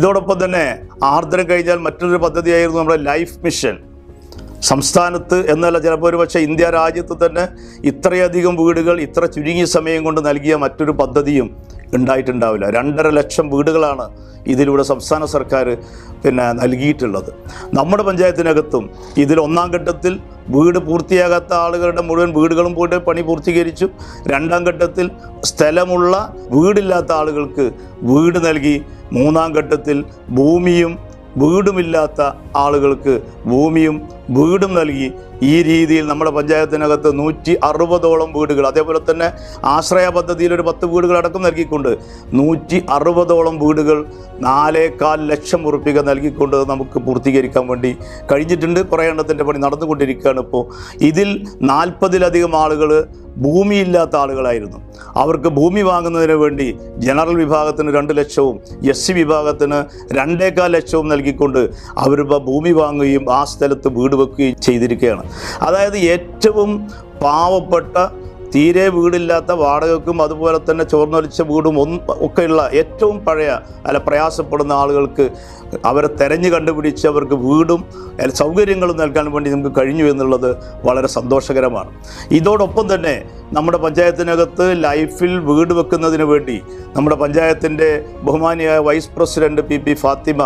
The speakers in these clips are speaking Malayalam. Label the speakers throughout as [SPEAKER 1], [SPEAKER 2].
[SPEAKER 1] ഇതോടൊപ്പം തന്നെ ആർദ്രം കഴിഞ്ഞാൽ മറ്റൊരു പദ്ധതിയായിരുന്നു നമ്മുടെ ലൈഫ് മിഷൻ. സംസ്ഥാനത്ത് എന്നല്ല ചിലപ്പോൾ ഒരു പക്ഷേ ഇന്ത്യ രാജ്യത്ത് തന്നെ ഇത്രയധികം വീടുകൾ ഇത്ര ചുരുങ്ങിയ സമയം കൊണ്ട് നൽകിയ മറ്റൊരു പദ്ധതിയും ഉണ്ടായിട്ടുണ്ടാവില്ല. രണ്ടര ലക്ഷം വീടുകളാണ് ഇതിലൂടെ സംസ്ഥാന സർക്കാർ പിന്നെ നൽകിയിട്ടുള്ളത്. നമ്മുടെ പഞ്ചായത്തിനകത്തും ഇതിൽ ഒന്നാം ഘട്ടത്തിൽ വീട് പൂർത്തിയാകാത്ത ആളുകളുടെ മുഴുവൻ വീടുകളും പോയിട്ട് പണി പൂർത്തീകരിച്ചു. രണ്ടാം ഘട്ടത്തിൽ സ്ഥലമുള്ള വീടില്ലാത്ത ആളുകൾക്ക് വീട് നൽകി. മൂന്നാം ഘട്ടത്തിൽ ഭൂമിയും വീടുമില്ലാത്ത ആളുകൾക്ക് ഭൂമിയും വീടും നൽകി. ഈ രീതിയിൽ നമ്മുടെ പഞ്ചായത്തിനകത്ത് നൂറ്റി അറുപതോളം വീടുകൾ അതേപോലെ തന്നെ ആശ്രയ പദ്ധതിയിൽ ഒരു പത്ത് വീടുകൾ അടക്കം നൽകിക്കൊണ്ട് നൂറ്റി അറുപതോളം വീടുകൾ നാലേകാൽ ലക്ഷം ഉറുപ്പിക നൽകിക്കൊണ്ട് നമുക്ക് പൂർത്തീകരിക്കാൻ വേണ്ടി കഴിഞ്ഞിട്ടുണ്ട്. കുറേ എണ്ണത്തിന്റെ പണി നടന്നുകൊണ്ടിരിക്കുകയാണ് ഇപ്പോൾ. ഇതിൽ നാൽപ്പതിലധികം ആളുകൾ ഭൂമിയില്ലാത്ത ആളുകളായിരുന്നു. അവർക്ക് ഭൂമി വാങ്ങുന്നതിന് വേണ്ടി ജനറൽ വിഭാഗത്തിന് രണ്ട് ലക്ഷവും എസ് സി വിഭാഗത്തിന് രണ്ടേകാൽ ലക്ഷവും നൽകിക്കൊണ്ട് അവരിപ്പോൾ ഭൂമി വാങ്ങുകയും ആ സ്ഥലത്ത് വീട് വെക്കുകയും ചെയ്തിരിക്കുകയാണ്. അതായത് ഏറ്റവും പാവപ്പെട്ട തീരെ വീടില്ലാത്ത വാടകയ്ക്കും അതുപോലെ തന്നെ ചോർന്നൊലിച്ച വീടും ഒക്കെയുള്ള ഏറ്റവും പഴയ അല്ല പ്രയാസപ്പെടുന്ന ആളുകൾക്ക് അവരെ തെരഞ്ഞു കണ്ടുപിടിച്ച് അവർക്ക് വീടും സൗകര്യങ്ങളും നൽകാൻ വേണ്ടി നമുക്ക് കഴിഞ്ഞു എന്നുള്ളത് വളരെ സന്തോഷകരമാണ്. ഇതോടൊപ്പം തന്നെ നമ്മുടെ പഞ്ചായത്തിനകത്ത് ലൈഫിൽ വീട് വെക്കുന്നതിന് വേണ്ടി നമ്മുടെ പഞ്ചായത്തിന്റെ ബഹുമാനിയായ vice president P P Fathima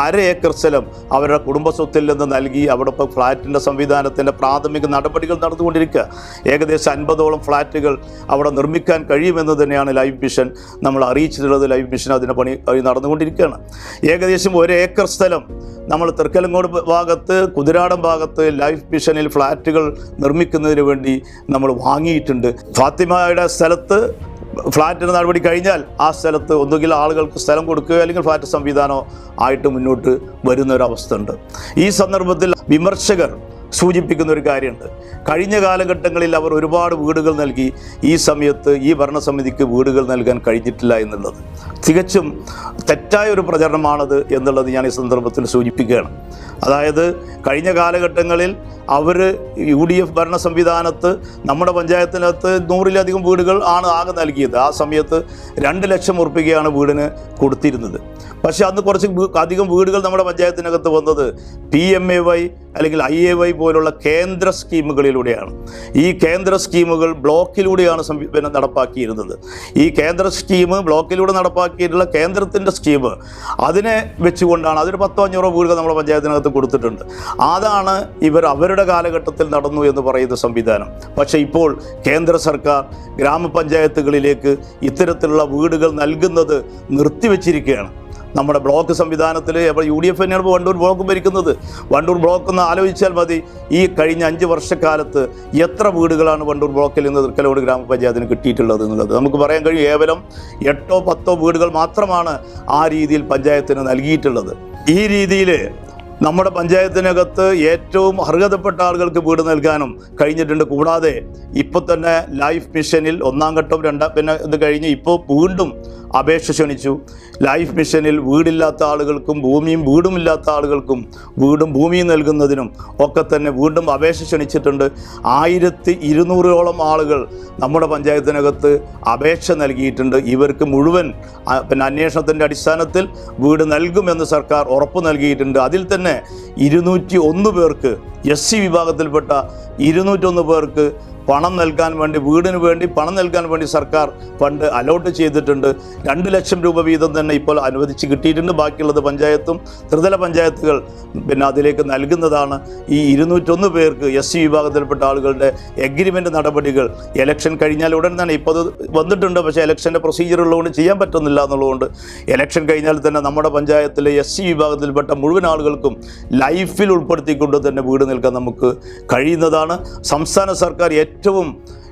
[SPEAKER 1] അര ഏക്കർ സ്ഥലം അവരുടെ കുടുംബസ്വത്തിൽ നിന്ന് നൽകി അവിടെ ഇപ്പോൾ ഫ്ലാറ്റിന്റെ സംവിധാനത്തിന്റെ പ്രാഥമിക നടപടികൾ നടന്നുകൊണ്ടിരിക്കുക. ഏകദേശം അൻപതോളം ഫ്ലാറ്റുകൾ അവിടെ നിർമ്മിക്കാൻ കഴിയുമെന്ന് തന്നെയാണ് ലൈഫ് മിഷൻ നമ്മൾ അറിയിച്ചിട്ടുള്ളത്. ലൈഫ് മിഷൻ അതിന്റെ പണി നടന്നുകൊണ്ടിരിക്കുകയാണ്. ഏകദേശം ഒരു ഏക്കർ സ്ഥലം നമ്മൾ തൃക്കലങ്ങോട് ഭാഗത്ത് കുതിരാടം ഭാഗത്ത് ലൈഫ് മിഷനിൽ ഫ്ലാറ്റുകൾ നിർമ്മിക്കുന്നതിന് വേണ്ടി നമ്മൾ വാങ്ങിയിട്ടുണ്ട്. ഫാത്തിമയുടെ സ്ഥലത്ത് ഫ്ലാറ്റിന് നടപടി കഴിഞ്ഞാൽ ആ സ്ഥലത്ത് ഒന്നുകിൽ ആളുകൾക്ക് സ്ഥലം കൊടുക്കുകയോ അല്ലെങ്കിൽ ഫ്ലാറ്റ് സംവിധാനമോ ആയിട്ട് മുന്നോട്ട് വരുന്ന ഒരു അവസ്ഥ ഉണ്ട്. ഈ സന്ദർഭത്തിൽ വിമർശകർ സൂചിപ്പിക്കുന്ന ഒരു കാര്യമുണ്ട്. കഴിഞ്ഞ കാലഘട്ടങ്ങളിൽ അവർ ഒരുപാട് വീടുകൾ നൽകി ഈ സമയത്ത് ഈ ഭരണസമിതിക്ക് വീടുകൾ നൽകാൻ കഴിഞ്ഞിട്ടില്ല എന്നുള്ളത്. തികച്ചും തെറ്റായ ഒരു പ്രചരണമാണത് എന്നുള്ളത് ഞാൻ ഈ സന്ദർഭത്തിൽ സൂചിപ്പിക്കുകയാണ്. അതായത് കഴിഞ്ഞ കാലഘട്ടങ്ങളിൽ അവർ യു ഡി എഫ് ഭരണ സംവിധാനത്ത് നമ്മുടെ പഞ്ചായത്തിനകത്ത് നൂറിലധികം വീടുകൾ ആണ് ആകെ നൽകിയത്. ആ സമയത്ത് രണ്ട് ലക്ഷം ഉറപ്പിക്കുകയാണ് വീടിന് കൊടുത്തിരുന്നത്. പക്ഷേ അന്ന് കുറച്ച് അധികം വീടുകൾ നമ്മുടെ പഞ്ചായത്തിനകത്ത് വന്നത് പി എം എ വൈ അല്ലെങ്കിൽ ഐ എ വൈ പോലുള്ള കേന്ദ്ര സ്കീമുകളിലൂടെയാണ്. ഈ കേന്ദ്ര സ്കീമുകൾ ബ്ലോക്കിലൂടെയാണ് സംവിധാനം നടപ്പാക്കിയിരുന്നത്. ഈ കേന്ദ്ര സ്കീം ബ്ലോക്കിലൂടെ നടപ്പാക്കിയിട്ടുള്ള കേന്ദ്രത്തിന്റെ സ്കീം അതിനെ വെച്ചുകൊണ്ടാണ് അതൊരു പത്തോ അഞ്ഞൂറോ വീടുകൾ നമ്മുടെ പഞ്ചായത്തിനകത്ത് കൊടുത്തിട്ടുണ്ട്. അതാണ് ഇവർ അവരുടെ കാലഘട്ടത്തിൽ നടന്നു എന്ന് പറയുന്ന സംവിധാനം. പക്ഷേ ഇപ്പോൾ കേന്ദ്ര സർക്കാർ ഗ്രാമപഞ്ചായത്തുകളിലേക്ക് ഇത്തരത്തിലുള്ള വീടുകൾ നൽകുന്നത് നിർത്തിവെച്ചിരിക്കുകയാണ്. നമ്മുടെ ബ്ലോക്ക് സംവിധാനത്തിൽ യു ഡി എഫ് തന്നെയാണ് വണ്ടൂർ ബ്ലോക്ക് ഭരിക്കുന്നത്. വണ്ടൂർ ബ്ലോക്ക് എന്ന് ആലോചിച്ചാൽ മതി ഈ കഴിഞ്ഞ അഞ്ച് വർഷക്കാലത്ത് എത്ര വീടുകളാണ് വണ്ടൂർ ബ്ലോക്കിൽ നിന്ന് തൃക്കലോട് ഗ്രാമപഞ്ചായത്തിന് കിട്ടിയിട്ടുള്ളത് എന്നുള്ളത്. നമുക്ക് പറയാൻ കഴിയും കേവലം എട്ടോ പത്തോ വീടുകൾ മാത്രമാണ് ആ രീതിയിൽ പഞ്ചായത്തിന് നൽകിയിട്ടുള്ളത്. ഈ രീതിയിൽ നമ്മുടെ പഞ്ചായത്തിനകത്ത് ഏറ്റവും അർഹതപ്പെട്ട ആളുകൾക്ക് വീട് നൽകാനും കഴിഞ്ഞിട്ടുണ്ട്. കൂടാതെ ഇപ്പോൾ തന്നെ ലൈഫ് മിഷനിൽ ഒന്നാം ഘട്ടം രണ്ടാം പിന്നെ ഇത് കഴിഞ്ഞ് ഇപ്പോൾ വീണ്ടും അപേക്ഷ ക്ഷണിച്ചു. ലൈഫ് മിഷനിൽ വീടില്ലാത്ത ആളുകൾക്കും ഭൂമിയും വീടുമില്ലാത്ത ആളുകൾക്കും വീടും ഭൂമിയും നൽകുന്നതിനും ഒക്കെ തന്നെ വീണ്ടും അപേക്ഷ ക്ഷണിച്ചിട്ടുണ്ട്. ആയിരത്തി ഇരുന്നൂറോളം ആളുകൾ നമ്മുടെ പഞ്ചായത്തിനകത്ത് അപേക്ഷ നൽകിയിട്ടുണ്ട്. ഇവർക്ക് മുഴുവൻ പിന്നെ അന്വേഷണത്തിന്റെ അടിസ്ഥാനത്തിൽ വീട് നൽകുമെന്ന് സർക്കാർ ഉറപ്പ് നൽകിയിട്ടുണ്ട്. അതിൽ തന്നെ ഇരുന്നൂറ്റി ഒന്ന് പേർക്ക് എസ് സി വിഭാഗത്തിൽപ്പെട്ട ഇരുന്നൂറ്റൊന്ന് പേർക്ക് പണം നൽകാൻ വേണ്ടി വീടിന് വേണ്ടി പണം നൽകാൻ വേണ്ടി സർക്കാർ ഫണ്ട് അലോട്ട് ചെയ്തിട്ടുണ്ട്. രണ്ട് ലക്ഷം രൂപ വീതം തന്നെ ഇപ്പോൾ അനുവദിച്ച് കിട്ടിയിട്ടുണ്ട്. ബാക്കിയുള്ളത് പഞ്ചായത്തും ത്രിതല പഞ്ചായത്തുകൾ പിന്നെ അതിലേക്ക് നൽകുന്നതാണ്. ഈ ഇരുന്നൂറ്റൊന്ന് പേർക്ക് എസ് സി വിഭാഗത്തിൽപ്പെട്ട ആളുകളുടെ എഗ്രിമെന്റ് നടപടികൾ ഇലക്ഷൻ കഴിഞ്ഞാൽ ഉടൻ തന്നെ ഇപ്പോൾ വന്നിട്ടുണ്ട്. പക്ഷേ ഇലക്ഷന്റെ പ്രൊസീജിയർ ഉള്ളതുകൊണ്ട് ചെയ്യാൻ പറ്റുന്നില്ല എന്നുള്ളതുകൊണ്ട് ഇലക്ഷൻ കഴിഞ്ഞാൽ തന്നെ നമ്മുടെ പഞ്ചായത്തിലെ എസ് സി വിഭാഗത്തിൽപ്പെട്ട മുഴുവൻ ആളുകൾക്കും ലൈഫിൽ ഉൾപ്പെടുത്തിക്കൊണ്ട് തന്നെ വീട് നൽകാൻ നമുക്ക് കഴിയുന്നതാണ്. സംസ്ഥാന സർക്കാർ ഏറ്റവും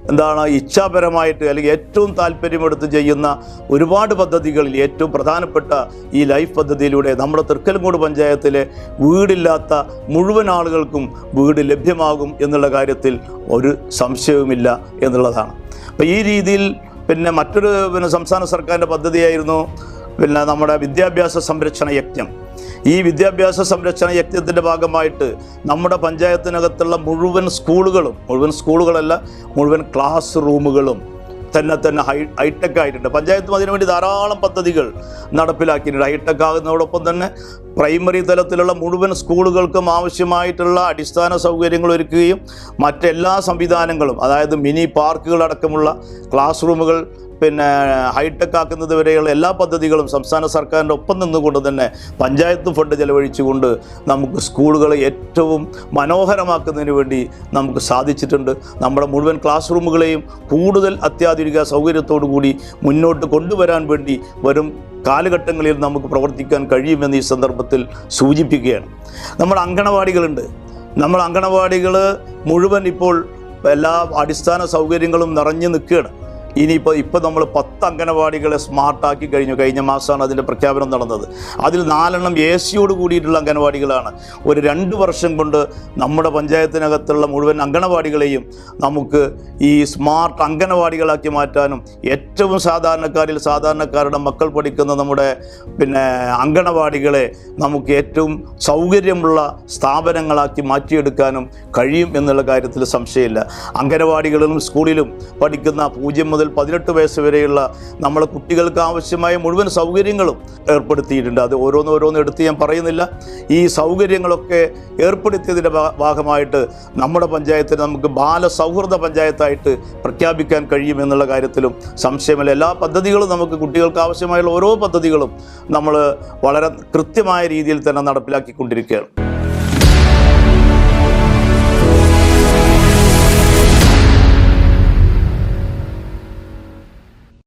[SPEAKER 1] എന്താണ് ഇച്ഛാപരമായിട്ട് അല്ലെങ്കിൽ ഏറ്റവും താല്പര്യമെടുത്ത് ചെയ്യുന്ന ഒരുപാട് പദ്ധതികളിൽ ഏറ്റവും പ്രധാനപ്പെട്ട ഈ ലൈഫ് പദ്ധതിയിലൂടെ നമ്മുടെ തൃക്കലങ്കോട് പഞ്ചായത്തിലെ വീടില്ലാത്ത മുഴുവൻ ആളുകൾക്കും വീട് ലഭ്യമാകും എന്നുള്ള കാര്യത്തിൽ ഒരു സംശയവുമില്ല എന്നുള്ളതാണ്. അപ്പോൾ ഈ രീതിയിൽ പിന്നെ മറ്റൊരു പിന്നെ സംസ്ഥാന സർക്കാരിന്റെ പദ്ധതിയായിരുന്നു പിന്നെ നമ്മുടെ വിദ്യാഭ്യാസ സംരക്ഷണ യജ്ഞം. ഈ വിദ്യാഭ്യാസ സംരക്ഷണ യജ്ഞത്തിന്റെ ഭാഗമായിട്ട് നമ്മുടെ പഞ്ചായത്തിനകത്തുള്ള മുഴുവൻ സ്കൂളുകളും മുഴുവൻ സ്കൂളുകളല്ല മുഴുവൻ ക്ലാസ് റൂമുകളും തന്നെ തന്നെ ഹൈ ഹൈടെക് ആയിട്ടുണ്ട്. പഞ്ചായത്തും അതിനുവേണ്ടി ധാരാളം പദ്ധതികൾ നടപ്പിലാക്കിയിട്ടുണ്ട്. ഹൈടെക് ആകുന്നതോടൊപ്പം തന്നെ പ്രൈമറി തലത്തിലുള്ള മുഴുവൻ സ്കൂളുകൾക്കും ആവശ്യമായിട്ടുള്ള അടിസ്ഥാന സൗകര്യങ്ങൾ ഒരുക്കുകയും മറ്റെല്ലാ സംവിധാനങ്ങളും അതായത് മിനി പാർക്കുകളടക്കമുള്ള ക്ലാസ് റൂമുകൾ പിന്നെ ഹൈടെക് ആക്കുന്നത് വരെയുള്ള എല്ലാ പദ്ധതികളും സംസ്ഥാന സർക്കാരിന്റെ ഒപ്പം നിന്നുകൊണ്ട് തന്നെ പഞ്ചായത്ത് ഫണ്ട് ചെലവഴിച്ചുകൊണ്ട് നമുക്ക് സ്കൂളുകളെ ഏറ്റവും മനോഹരമാക്കുന്നതിന് വേണ്ടി നമുക്ക് സാധിച്ചിട്ടുണ്ട്. നമ്മുടെ മുഴുവൻ ക്ലാസ് റൂമുകളെയും കൂടുതൽ അത്യാധുനിക സൗകര്യത്തോടു കൂടി മുന്നോട്ട് കൊണ്ടുവരാൻ വേണ്ടി വരും കാലഘട്ടങ്ങളിൽ നമുക്ക് പ്രവർത്തിക്കാൻ കഴിയുമെന്ന് ഈ സന്ദർഭത്തിൽ സൂചിപ്പിക്കുകയാണ്. നമ്മൾ അങ്കണവാടികളുണ്ട്. നമ്മൾ അങ്കണവാടികൾ മുഴുവൻ ഇപ്പോൾ എല്ലാ അടിസ്ഥാന സൗകര്യങ്ങളും നിറഞ്ഞു നിൽക്കുകയാണ്. ഇനിയിപ്പോൾ ഇപ്പോൾ നമ്മൾ പത്ത് അംഗനവാടികളെ സ്മാർട്ടാക്കി കഴിഞ്ഞു. കഴിഞ്ഞ മാസമാണ് അതിന്റെ പ്രഖ്യാപനം നടന്നത്. അതിൽ നാലെണ്ണം എ സിയോട് കൂടിയിട്ടുള്ള അംഗനവാടികളാണ്. ഒരു രണ്ട് വർഷം കൊണ്ട് നമ്മുടെ പഞ്ചായത്തിനകത്തുള്ള മുഴുവൻ അംഗനവാടികളെയും നമുക്ക് ഈ സ്മാർട്ട് അംഗനവാടികളാക്കി മാറ്റാനും ഏറ്റവും സാധാരണക്കാരിൽ സാധാരണക്കാരുടെ മക്കൾ പഠിക്കുന്ന നമ്മുടെ പിന്നെ അംഗനവാടികളെ നമുക്ക് ഏറ്റവും സൗകര്യമുള്ള സ്ഥാപനങ്ങളാക്കി മാറ്റിയെടുക്കാനും കഴിയും എന്നുള്ള കാര്യത്തിൽ സംശയമില്ല. അംഗനവാടികളിലും സ്കൂളിലും പഠിക്കുന്ന പൂജ്യം മുതൽ പതിനെട്ട് വയസ്സ് വരെയുള്ള നമ്മളെ കുട്ടികൾക്ക് ആവശ്യമായ മുഴുവൻ സൗകര്യങ്ങളും ഏർപ്പെടുത്തിയിട്ടുണ്ട്. അത് ഓരോന്ന് ഓരോന്ന് എടുത്ത് ഞാൻ പറയുന്നില്ല. ഈ സൗകര്യങ്ങളൊക്കെ ഏർപ്പെടുത്തിയതിന്റെ ഭാഗമായിട്ട് നമ്മുടെ പഞ്ചായത്തിന് നമുക്ക് ബാലസൗഹൃദ പഞ്ചായത്തായിട്ട് പ്രഖ്യാപിക്കാൻ കഴിയുമെന്നുള്ള കാര്യത്തിലും സംശയമില്ല. എല്ലാ പദ്ധതികളും നമുക്ക് കുട്ടികൾക്ക് ആവശ്യമായുള്ള ഓരോ പദ്ധതികളും നമ്മൾ വളരെ കൃത്യമായ രീതിയിൽ തന്നെ നടപ്പിലാക്കിക്കൊണ്ടിരിക്കുകയാണ്.